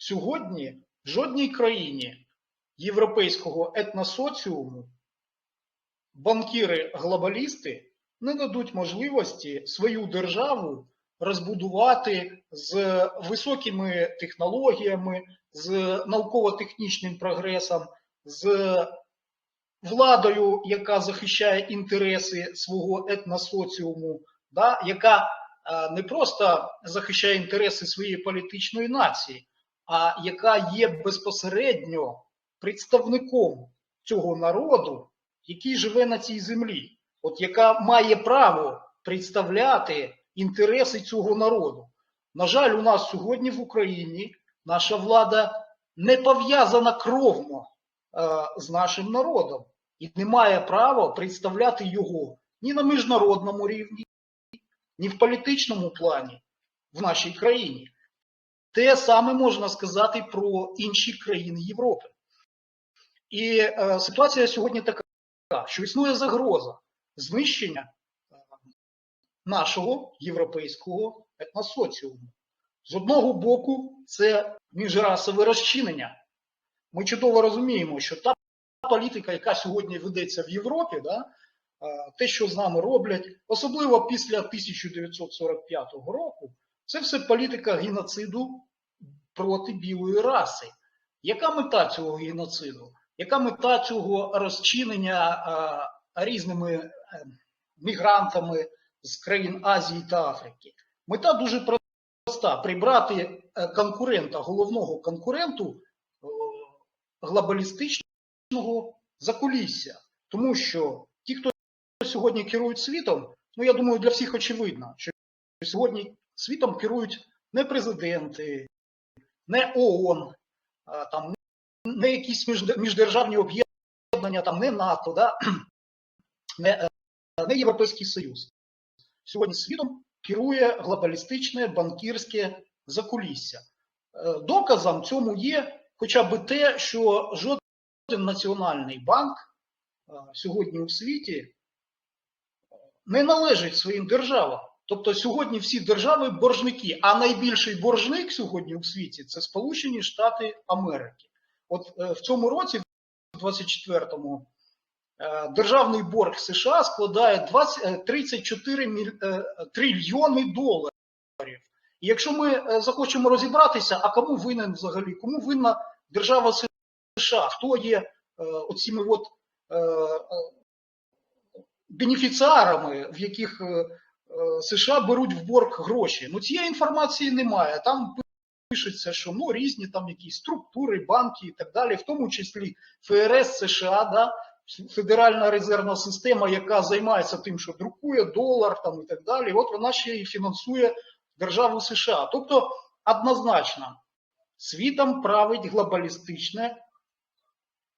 сьогодні в жодній країні європейського етносоціуму банкіри-глобалісти не дадуть можливості свою державу розбудувати з високими технологіями, з науково-технічним прогресом, з владою, яка захищає інтереси свого етносоціуму, да, яка е, не просто захищає інтереси своєї політичної нації, а яка є безпосередньо представником цього народу, який живе на цій землі, от яка має право представляти інтереси цього народу. На жаль, у нас сьогодні в Україні наша влада не пов'язана кровно е, з нашим народом і не має права представляти його ні на міжнародному рівні, ні в політичному плані в нашій країні. Те саме можна сказати про інші країни Європи. І е, ситуація сьогодні така, що існує загроза знищення е, нашого європейського етносоціуму. З одного боку, це міжрасове розчинення. Ми чудово розуміємо, що та політика, яка сьогодні ведеться в Європі, да, е, те, що з нами роблять, особливо після 1945 року, це все політика геноциду проти білої раси. Яка мета цього геноциду? Яка мета цього розчинення а, різними е, мігрантами з країн Азії та Африки? Мета дуже проста: прибрати е, конкурента, головного конкуренту е, глобалістичного закулісся. Тому що ті, хто сьогодні керують світом, ну я думаю, для всіх очевидно, що сьогодні світом керують не президенти, не ООН, там, не якісь міждержавні об'єднання, там, не НАТО, да? не, е, не Європейський Союз. Сьогодні світом керує глобалістичне банкірське закулісся. Е, Доказом цьому є хоча б те, що жоден національний банк е, сьогодні у світі не належить своїм державам. Тобто сьогодні всі держави боржники, а найбільший боржник сьогодні у світі це Сполучені Штати Америки. От е, в цьому році, в 24-му, е, державний борг США складає 20, е, 34 міль- е, трильйони доларів. І якщо ми захочемо розібратися, а кому винен взагалі, кому винна держава США, хто є оціми от, бенефіціарами, в яких США беруть в борг гроші. Ну цієї інформації немає. Там пишеться, що ну різні там якісь структури, банки і так далі, в тому числі ФРС США, да, Федеральна резервна система, яка займається тим, що друкує долар там і так далі. От вона ще і фінансує державу США. Тобто, однозначно, світом править глобалістичне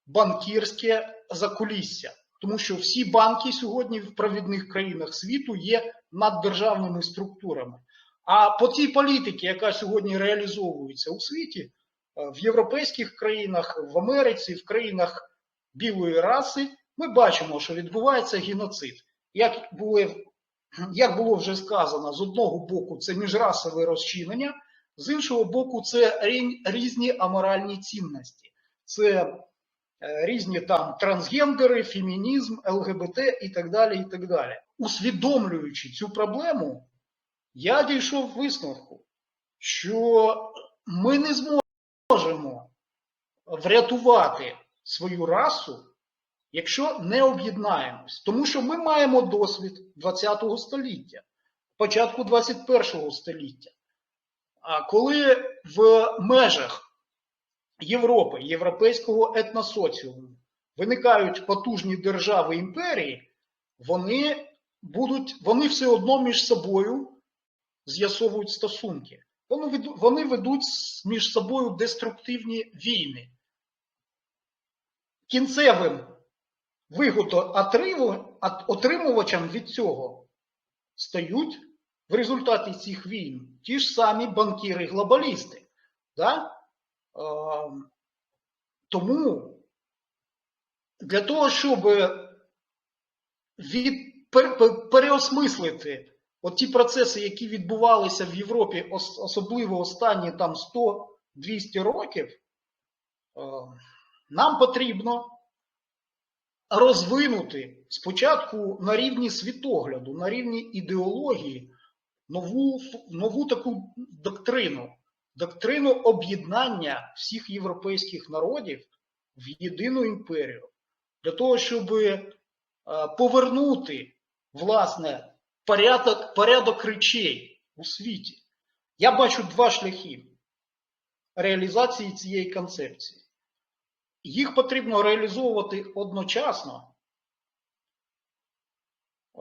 банкірське закулісся. Тому що всі банки сьогодні в провідних країнах світу є наддержавними структурами. А по цій політиці, яка сьогодні реалізовується у світі, е, в європейських країнах, в Америці, в країнах білої раси, ми бачимо, що відбувається геноцид. Як було, як було вже сказано, з одного боку це міжрасове розчинення, з іншого боку, це рі- різні аморальні цінності. Це різні там трансгендери, фемінізм, ЛГБТ і так далі. і так далі. Усвідомлюючи цю проблему, я дійшов висновку, що ми не зможемо врятувати свою расу, якщо не об'єднаємось. Тому що ми маємо досвід 20 століття, початку 21 століття. А коли в межах Європи, європейського етносоціуму виникають потужні держави імперії, вони будуть, вони все одно між собою з'ясовують стосунки. Вони ведуть між собою деструктивні війни. Кінцевим вигодоотримувачем від цього стають в результаті цих війн ті ж самі банкіри-глобалісти. Да? Тому для того, щоб від, пер- пер- переосмислити от ті процеси, які відбувалися в Європі, особливо останні там 100 200 років, е, нам потрібно розвинути спочатку на рівні світогляду, на рівні ідеології нову, нову таку доктрину, доктрину об'єднання всіх європейських народів в єдину імперію, для того, щоб е, повернути власне порядок, порядок речей у світі. Я бачу два шляхи реалізації цієї концепції. Їх потрібно реалізовувати одночасно, е,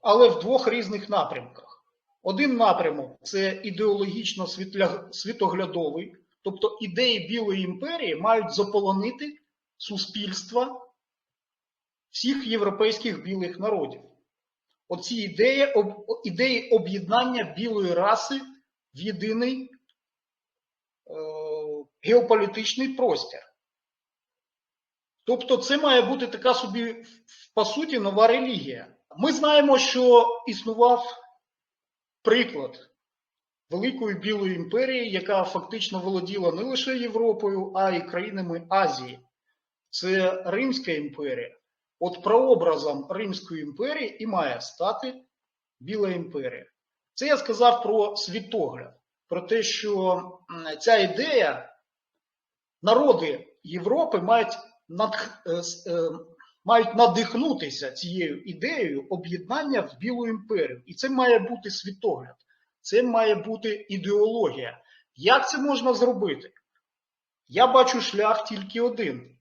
але в двох різних напрямках. Один напрямок це ідеологічно світоглядовий, тобто ідеї Білої імперії мають заполонити суспільства всіх європейських білих народів. Оці ідеї, ідеї об'єднання білої раси в єдиний е, геополітичний простір. Тобто, це має бути така собі, по суті, нова релігія. Ми знаємо, що існував приклад Великої Білої імперії, яка фактично володіла не лише Європою, а й країнами Азії. Це Римська імперія. От прообразом Римської імперії і має стати Біла імперія. Це я сказав про світогляд, про те, що ця ідея, народи Європи мають, над, е, е, мають надихнутися цією ідеєю об'єднання в Білу імперію. І це має бути світогляд, це має бути ідеологія. Як це можна зробити? Я бачу шлях тільки один.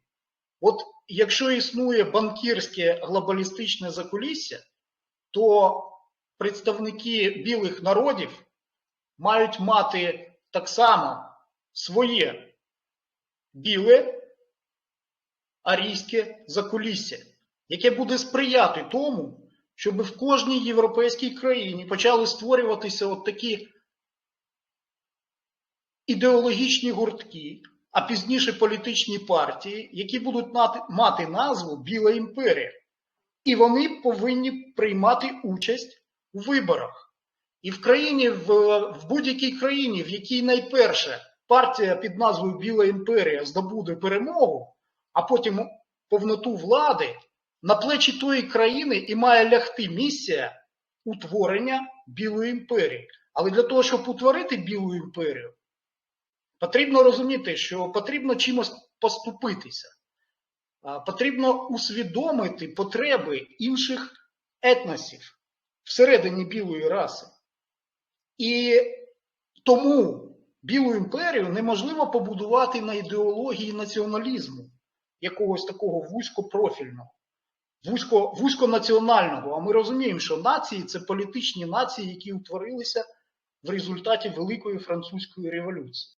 От якщо існує банкірське глобалістичне закулісся, то представники білих народів мають мати так само своє біле арійське закулісся, яке буде сприяти тому, щоб в кожній європейській країні почали створюватися от такі ідеологічні гуртки, а пізніше політичні партії, які будуть мати, назву Біла імперія. І вони повинні приймати участь у виборах. І в країні, в, в будь-якій країні, в якій найперше партія під назвою Біла імперія здобуде перемогу, а потім повноту влади, на плечі тої країни і має лягти місія утворення Білої імперії. Але для того, щоб утворити Білу імперію, потрібно розуміти, що потрібно чимось поступитися. Потрібно усвідомити потреби інших етносів всередині білої раси. І тому Білу імперію неможливо побудувати на ідеології націоналізму, якогось такого вузькопрофільного, вузько, вузьконаціонального. А ми розуміємо, що нації це політичні нації, які утворилися в результаті Великої французької революції.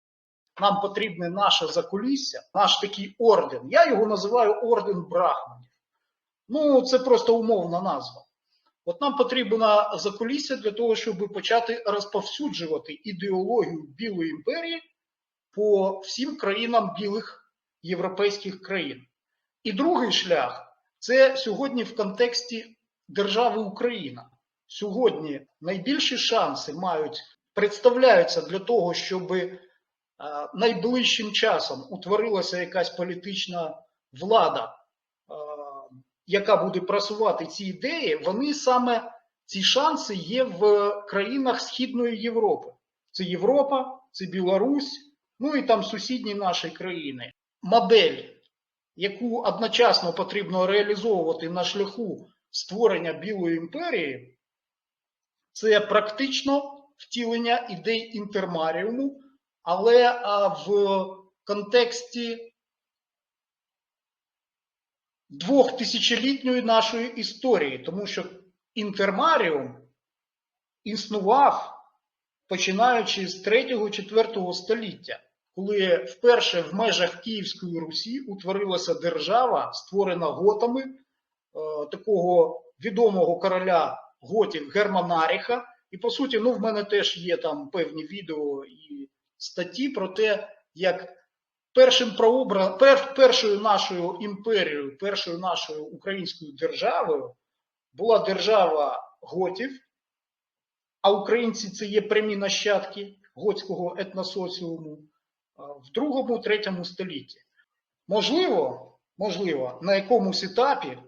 Нам потрібне наше закулісся, наш такий орден. Я його називаю орден Брахманів. Ну, це просто умовна назва. От нам потрібна закулісся для того, щоб почати розповсюджувати ідеологію Білої імперії по всім країнам білих європейських країн. І другий шлях це сьогодні в контексті держави Україна. Сьогодні найбільші шанси мають представляються для того, щоб е, найближчим часом утворилася якась політична влада, е, яка буде просувати ці ідеї, вони саме ці шанси є в країнах Східної Європи. Це Європа, це Білорусь, ну і там сусідні наші країни. Модель, яку одночасно потрібно реалізовувати на шляху створення Білої імперії, це практично втілення ідей інтермаріуму, але в контексті двохтисячолітньої нашої історії, тому що інтермаріум існував починаючи з 3-4 століття, коли вперше в межах Київської Русі утворилася держава, створена готами е, такого відомого короля готів Германаріха. І по суті, ну в мене теж є там певні відео і статті про те, як першим прообра... пер... першою нашою імперією, першою нашою українською державою була держава готів, а українці це є прямі нащадки готського етносоціуму. В другому, третьому столітті. Можливо, можливо, на якомусь етапі,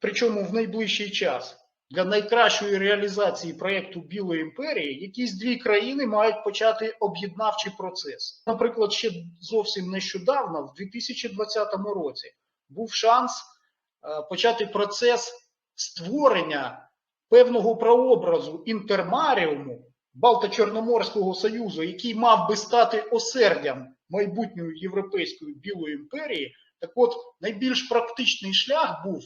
причому в найближчий час, для найкращої реалізації проєкту Білої імперії якісь дві країни мають почати об'єднавчий процес. Наприклад, ще зовсім нещодавно, в 2020 році, був шанс е, почати процес створення певного прообразу інтермаріуму Балто-Чорноморського Союзу, який мав би стати осердям майбутньої європейської білої імперії. Так от найбільш практичний шлях був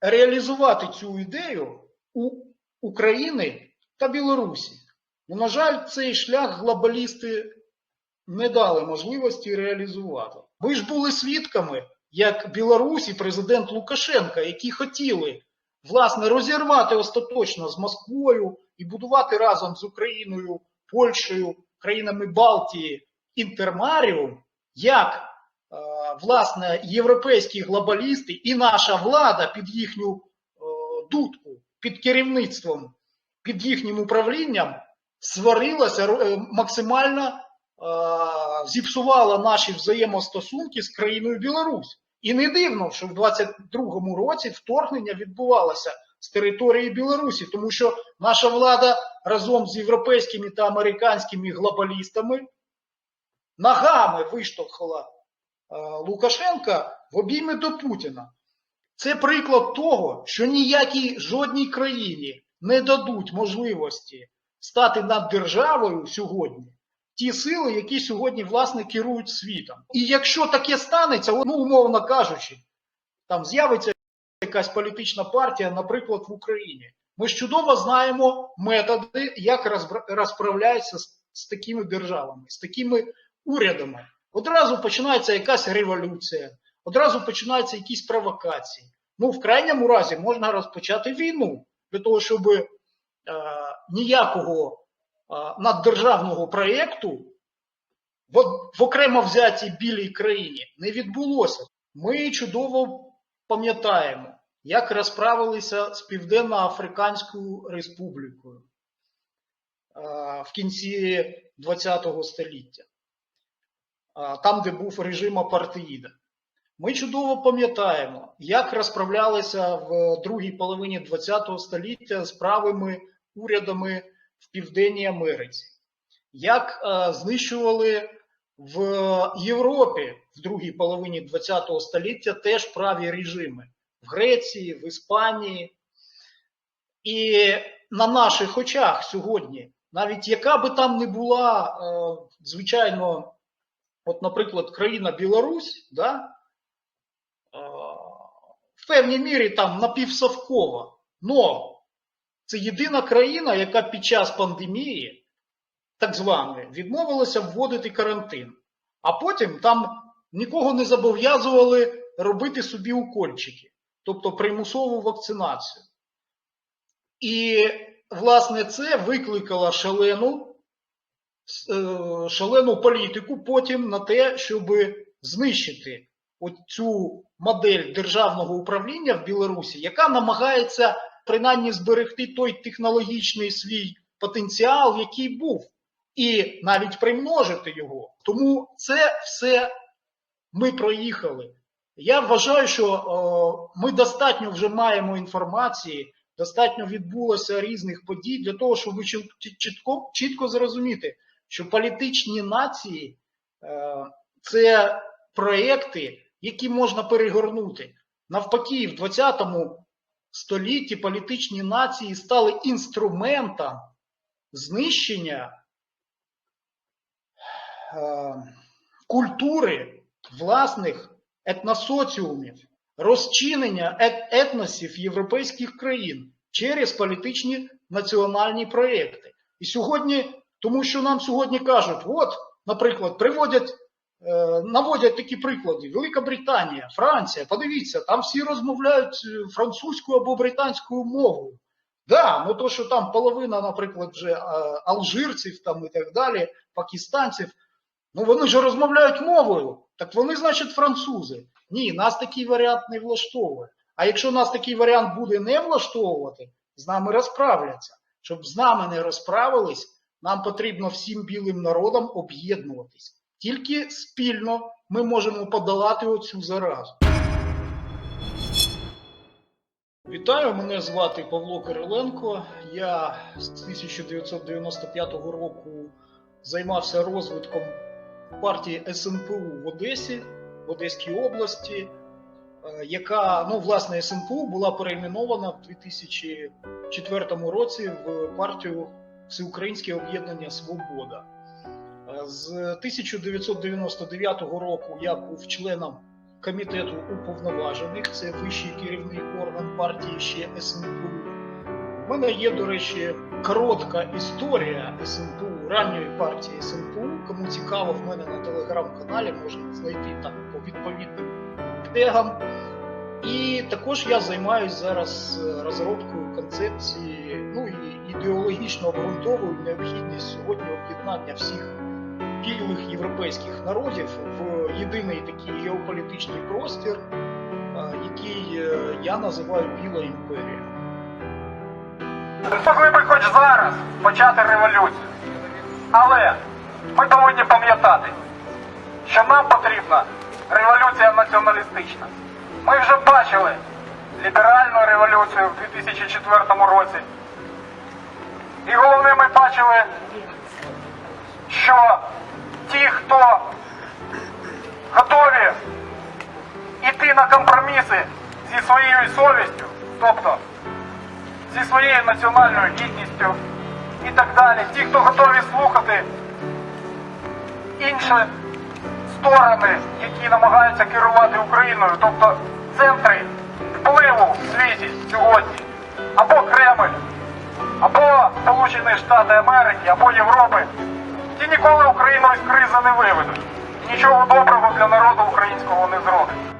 реалізувати цю ідею у України та Білорусі. Ну, на жаль, цей шлях глобалісти не дали можливості реалізувати. Ви ж були свідками, як Білорусі президент Лукашенка, які хотіли власне розірвати остаточно з Москвою і будувати разом з Україною, Польщею, країнами Балтії інтермаріум, як е, власне європейські глобалісти і наша влада під їхню е, дудку, під керівництвом, під їхнім управлінням сварилася е, максимально зіпсувала наші взаємостосунки з країною Білорусь. І не дивно, що в 22-му році вторгнення відбувалося з території Білорусі, тому що наша влада разом з європейськими та американськими глобалістами ногами виштовхала е, Лукашенка в обійми до Путіна. Це приклад того, що ніякій жодній країні не дадуть можливості стати над державою сьогодні ті сили, які сьогодні власне керують світом. І якщо таке станеться, ну умовно кажучи, там з'явиться якась політична партія, наприклад, в Україні. Ми ж чудово знаємо методи, як розправляються з, з такими державами, з такими урядами. Одразу починається якась революція, одразу починаються якісь провокації. Ну, в крайньому разі можна розпочати війну для того, щоб е, ніякого е, наддержавного проєкту в, в окремо взятій білій країні не відбулося. Ми чудово пам'ятаємо, як розправилися з Південно-Африканською Республікою в кінці ХХ століття, там, де був режим апартеїда. Ми чудово пам'ятаємо, як розправлялися в другій половині ХХ століття з правими урядами в Південній Америці, як знищували в Європі в другій половині ХХ століття теж праві режими в Греції, в Іспанії. І на наших очах сьогодні, навіть яка би там не була, е, звичайно, от, наприклад, країна Білорусь, да, е, в певній мірі там напівсовкова, но це єдина країна, яка під час пандемії, так званої, відмовилася вводити карантин. А потім там нікого не зобов'язували робити собі укольчики, тобто примусову вакцинацію. І, власне, це викликало шалену, е, шалену політику потім на те, щоб знищити цю модель державного управління в Білорусі, яка намагається принаймні зберегти той технологічний свій потенціал, який був, і навіть примножити його. Тому це все ми проїхали. Я вважаю, що ми достатньо вже маємо інформації, достатньо відбулося різних подій для того, щоб чітко чітко зрозуміти, що політичні нації е, це проекти, які можна перегорнути. Навпаки, в 20 столітті політичні нації стали інструментом знищення е, культури власних етносоціумів, розчинення етносів європейських країн через політичні національні проєкти. І сьогодні, тому що нам сьогодні кажуть, от, наприклад, приводять, е, наводять такі приклади: Велика Британія, Франція, подивіться, там всі розмовляють е, французькою або британською мовою. Да, ну то, що там половина, наприклад, вже е, алжирців там і так далі, пакистанців, ну вони ж розмовляють мовою. Так вони, значить, французи. Ні, нас такий варіант не влаштовує. А якщо нас такий варіант буде не влаштовувати, з нами розправляться. Щоб з нами не розправились, нам потрібно всім білим народам об'єднуватись. Тільки спільно ми можемо подолати оцю заразу. Вітаю, мене звати Павло Кириленко. Я з 1995 року займався розвитком партії СНПУ в Одесі, в Одеській області, е, яка, ну, власне, СНПУ була перейменована в 2004 році в партію Всеукраїнське об'єднання Свобода. Е, З 1999 року я був членом комітету уповноважених, це вищий керівний орган партії ще СНПУ. У мене є, до речі, коротка історія СНПУ, ранньої партії СНПУ. Кому цікаво, в мене на телеграм-каналі можна знайти там по відповідним тегам. І також я займаюся зараз е, розробкою концепції, ну і ідеологічно обґрунтовую необхідність сьогодні об'єднання всіх білих європейських народів в єдиний такий геополітичний простір, е, який е, я називаю Біла імперія. Могли би хоч зараз почати революцію. Але ми повинні пам'ятати, що нам потрібна революція націоналістична. Ми вже бачили ліберальну революцію в 2004 році. І головне, ми бачили, що ті, хто готові йти на компроміси зі своєю совістю, тобто зі своєю національною гідністю і так далі. Ті, хто готові слухати інші сторони, які намагаються керувати Україною, тобто центри впливу в світі сьогодні, або Кремль, або Сполучені Штати Америки, або Європи, ті ніколи Україну із кризи не виведуть. Нічого доброго для народу українського не зроблять.